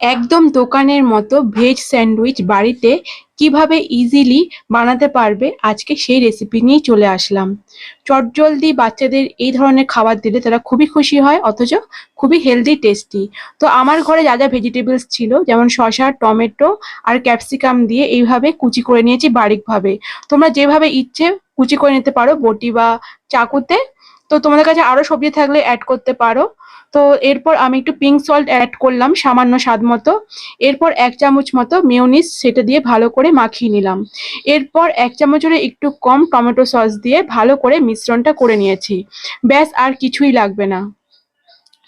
একদম দোকানের মতো ভেজ স্যান্ডউইচ বাড়িতে কীভাবে ইজিলি বানাতে পারবে আজকে সেই রেসিপি নিয়েই চলে আসলাম। চটজলদি বাচ্চাদের এই ধরনের খাবার দিলে তারা খুবই খুশি হয়, অথচ খুবই হেলদি টেস্টি তো আমার ঘরে যা যা ভেজিটেবলস ছিল, যেমন শসা, টমেটো আর ক্যাপসিকাম দিয়ে এইভাবে কুচি করে নিয়েছি বারিকভাবে। তোমরা যেভাবে ইচ্ছে কুচি করে নিতে পারো, বটি বা চাকুতে। তো তোমাদের কাছে আরও সবজি থাকলে অ্যাড করতে পারো। তো এরপর আমি একটু পিঙ্ক সল্ট অ্যাড করলাম, সামান্য স্বাদ মতো। এরপর এক চামচ মতো মেয়োনিজ সেটা দিয়ে ভালো করে মাখিয়ে নিলাম। এরপর এক চামচের একটু কম টমেটো সস দিয়ে ভালো করে মিশ্রণটা করে নিয়েছি। ব্যাস, আর কিছুই লাগবে না।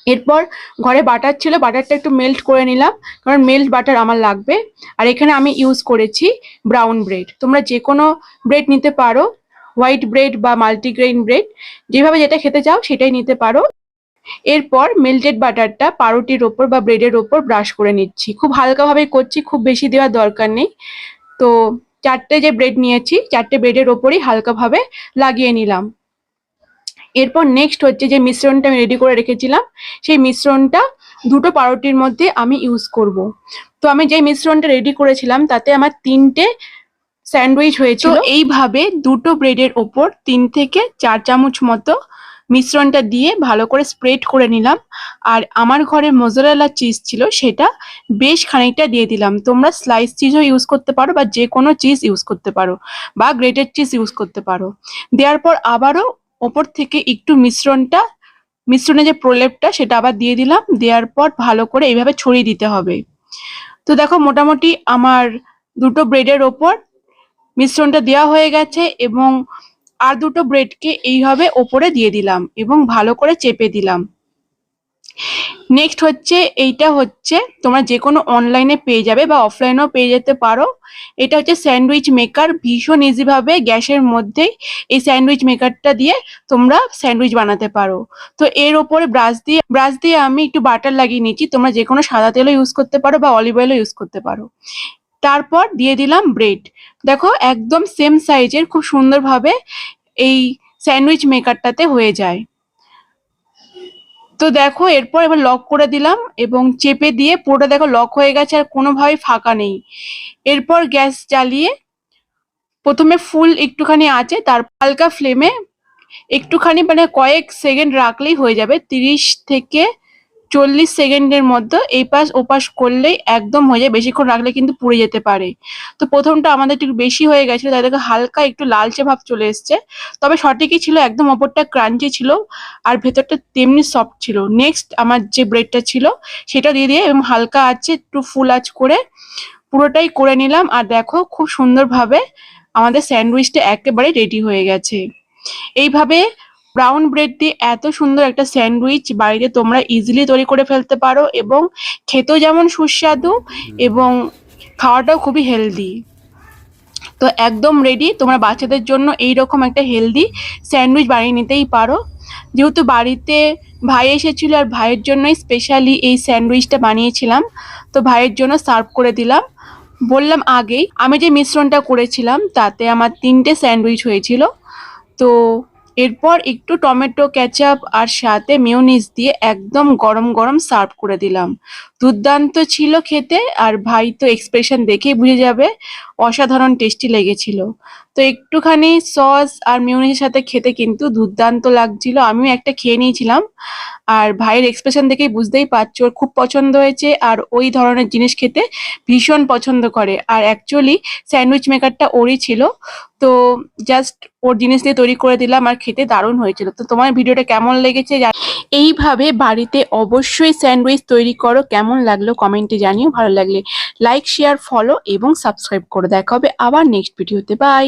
এরপর ঘরে বাটার ছিল, বাটারটা একটু মেল্ট করে নিলাম, কারণ মেল্ট বাটার আমার লাগবে। আর এখানে আমি ইউজ করেছি ব্রাউন ব্রেড তোমরা যে কোনো ব্রেড নিতে পারো হোয়াইট ব্রেড বা মাল্টিগ্রেইন ব্রেড যেভাবে যেটা খেতে চাও সেটাই নিতে পারো। এরপর মেল্টেড বাটারটা পাউরুটির ওপর বা ব্রেডের ওপর ব্রাশ করে নিচ্ছি। খুব হালকাভাবে করছি, খুব বেশি দেওয়ার দরকার নেই। তো চারটে যে ব্রেড নিয়েছি, চারটে ব্রেডের ওপরই হালকাভাবে লাগিয়ে নিলাম। এরপর নেক্সট হচ্ছে যে মিশ্রণটা আমি রেডি করে রেখেছিলাম, সেই মিশ্রণটা দুটো পাউরুটির মধ্যে আমি ইউজ করব। তো আমি যে মিশ্রণটা রেডি করেছিলাম, তাতে আমার তিনটে স্যান্ডউইচ হয়েছিল। এইভাবে দুটো ব্রেডের ওপর তিন থেকে চার চামচ মতো মিশ্রণটা দিয়ে ভালো করে স্প্রেড করে নিলাম। আর আমার ঘরে মোজারেলা চিজ ছিল সেটা বেশ খানিকটা দিয়ে দিলাম। তোমরা স্লাইস চিজও ইউজ করতে পারো বা যে কোনো চিজ ইউজ করতে পারো বা গ্রেটেড চিজ ইউজ করতে পারো। দেওয়ার পর আবারও ওপর থেকে একটু মিশ্রণটা, মিশ্রণের যে প্রলেপটা সেটা আবার দিয়ে দিলাম। দেওয়ার পর ভালো করে এইভাবে ছড়িয়ে দিতে হবে। তো দেখো মোটামুটি আমার দুটো ব্রেডের ওপর মিশ্রণটা দেওয়া হয়ে গেছে এবং আর দুটো ব্রেডকে এইভাবে ওপরে দিয়ে দিলাম এবং ভালো করে চেপে দিলাম। নেক্সট হচ্ছে, এইটা হচ্ছে, তোমরা যে কোনো অনলাইনে পেয়ে যাবে বা অফলাইনেও পেয়ে যেতে পারো। এটা হচ্ছে স্যান্ডউইচ মেকার ভীষণ ইজিভাবে গ্যাসের মধ্যে এই স্যান্ডউইচ মেকারটা দিয়ে তোমরা স্যান্ডউইচ বানাতে পারো। তো এর ওপরে ব্রাশ দিয়ে ব্রাশ দিয়ে আমি একটু বাটার লাগিয়ে নিয়েছি তোমরা যে কোনো সাদা তেলও ইউজ করতে পারো বা অলিভ অয়েলও ইউজ করতে পারো। তারপর দিয়ে দিলাম ব্রেড দেখো একদম সেম সাইজের খুব সুন্দরভাবে এই স্যান্ডউইচ মেকারটাতে হয়ে যায়। তো দেখো এরপর এবার লক করে দিলাম এবং চেপে দিয়ে পুরোটা দেখো লক হয়ে গেছে আর কোনোভাবেই ফাঁকা নেই। এরপর গ্যাস জ্বালিয়ে প্রথমে ফুল একটুখানি আছে তার হালকা ফ্লেমে একটুখানি মানে কয়েক সেকেন্ড রাখলেই হয়ে যাবে, তিরিশ থেকে চল্লিশ সেকেন্ডের মধ্যে এই পাশ ওপাশ করলেই একদম হয়ে যায়। বেশিক্ষণ রাখলে কিন্তু পুড়ে যেতে পারে। তো প্রথমটা আমাদের একটু বেশি হয়ে গেছিল তাই দেখো হালকা একটু লালচে ভাব চলে এসছে। তবে সঠিকই ছিল, একদম ওপরটা ক্রাঞ্চি ছিল আর ভেতরটা তেমনি সফট ছিল। নেক্সট আমার যে ব্রেডটা ছিল, সেটা দিয়ে দিয়ে এবং হালকা আছে, একটু ফুল আঁচ করে পুরোটাই করে নিলাম। আর দেখো, খুব সুন্দরভাবে আমাদের স্যান্ডউইচটা একেবারে রেডি হয়ে গেছে। এইভাবে ব্রাউন ব্রেড দিয়ে এত সুন্দর একটা স্যান্ডউইচ বাড়িতে তোমরা ইজিলি তৈরি করে ফেলতে পারো এবং খেতেও যেমন সুস্বাদু এবং খাওয়াটাও খুবই হেলদি তো একদম রেডি তোমরা বাচ্চাদের জন্য এই রকম একটা হেলদি স্যান্ডউইচ বানিয়ে নিতেই পারো। যেহেতু বাড়িতে ভাই এসেছিল আর ভাইয়ের জন্যই স্পেশালি এই স্যান্ডউইচটা বানিয়েছিলাম তো ভাইয়ের জন্য সার্ভ করে দিলাম। বললাম আগেই আমি যে মিশ্রণটা করেছিলাম তাতে আমার তিনটে স্যান্ডউইচ হয়েছিল। তো এরপর একটু টমেটো ক্যাচাপ আর সাথে মেয়োনিজ দিয়ে একদম গরম গরম সার্ভ করে দিলাম। দুর্দান্ত ছিল খেতে আর ভাই তো এক্সপ্রেশন দেখেই বুঝে যাবে, অসাধারণ টেস্টি লেগেছিল। তো একটুখানি সস আর মেয়োনিজের সাথে খেতে কিন্তু দুর্দান্ত লাগছিল, আমিও একটা খেয়ে নিয়েছিলাম। আর ভাইয়ের এক্সপ্রেশন দেখেই বুঝতেই পারছ, ওর খুব পছন্দ হয়েছে আর ওই ধরনের জিনিস খেতে ভীষণ পছন্দ করে। আর অ্যাকচুয়ালি স্যান্ডউইচ মেকারটা ওরই ছিল তো জাস্ট ওর জিনিস দিয়ে তৈরি করে দিলাম আর খেতে দারুণ হয়েছিল। তো তোমার ভিডিওটা কেমন লেগেছে এইভাবে বাড়িতে অবশ্যই স্যান্ডউইচ তৈরি করো। কেমন লাগল কমেন্টে জানিও। ভালো লাগলে লাইক শেয়ার ফলো এবং সাবস্ক্রাইব করে দেখা হবে আবার নেক্সট ভিডিওতে বাই